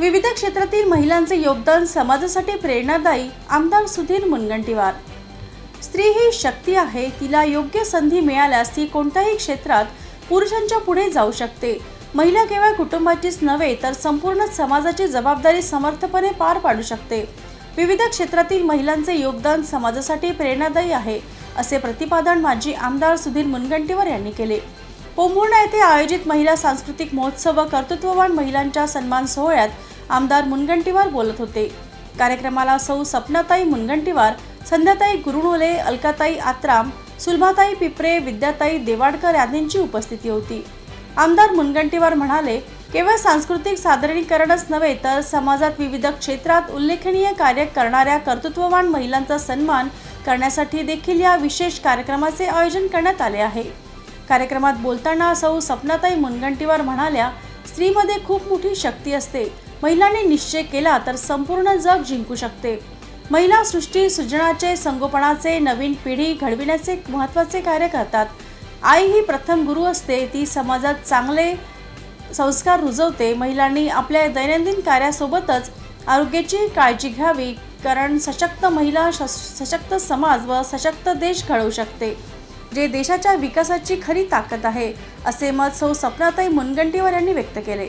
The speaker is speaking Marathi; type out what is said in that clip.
विविध क्षेत्रातील महिलांचे योगदान समाजासाठी प्रेरणादायी आमदार सुधीर मुनगंटीवार. स्त्री ही शक्ती आहे तिला योग्य संधी मिळाल्यास ती कोणत्याही क्षेत्रात पुरुषांच्या पुढे जाऊ शकते. महिला केवळ कुटुंबाचीच नव्हे तर संपूर्ण समाजाची जबाबदारी समर्थपणे पार पाडू शकते. विविध क्षेत्रातील महिलांचे योगदान समाजासाठी प्रेरणादायी आहे असे प्रतिपादन माजी आमदार सुधीर मुनगंटीवार यांनी केले. पोंभुर्णा येथे आयोजित महिला सांस्कृतिक महोत्सव व कर्तृत्ववान महिलांच्या सन्मान सोहळ्यात आमदार मुनगंटीवार बोलत होते. कार्यक्रमाला सौ सपनाताई मुनगंटीवार संध्याताई गुरुणोले अलकाताई आत्राम सुलभाताई पिपरे विद्याताई देवाडकर आदींची उपस्थिती होती. आमदार मुनगंटीवार म्हणाले केवळ सांस्कृतिक सादरीकरणच नव्हे तर समाजात विविध क्षेत्रात उल्लेखनीय कार्य करणाऱ्या कर्तृत्ववान महिलांचा सन्मान करण्यासाठी देखील या विशेष कार्यक्रमाचे आयोजन करण्यात आले आहे. कार्यक्रमात बोलताना सौ सपनाताई मुनगंटीवार म्हणाल्या स्त्रीमध्ये खूप मोठी शक्ती असते. महिलांनी निश्चय केला तर संपूर्ण जग जिंकू शकते. महिला सृष्टी सृजनाचे संगोपनाचे नवीन पिढी घडविण्याचे महत्त्वाचे कार्य करतात. आई ही प्रथम गुरु असते ती समाजात चांगले संस्कार रुजवते. महिलांनी आपल्या दैनंदिन कार्यासोबतच आरोग्याची काळजी घ्यावी कारण सशक्त महिला सशक्त समाज व सशक्त देश घडवू शकते. जे देशाच्या विकासाची खरी ताकद आहे असे मत सौ सपनाताई मुनगंटीवार यांनी व्यक्त केले.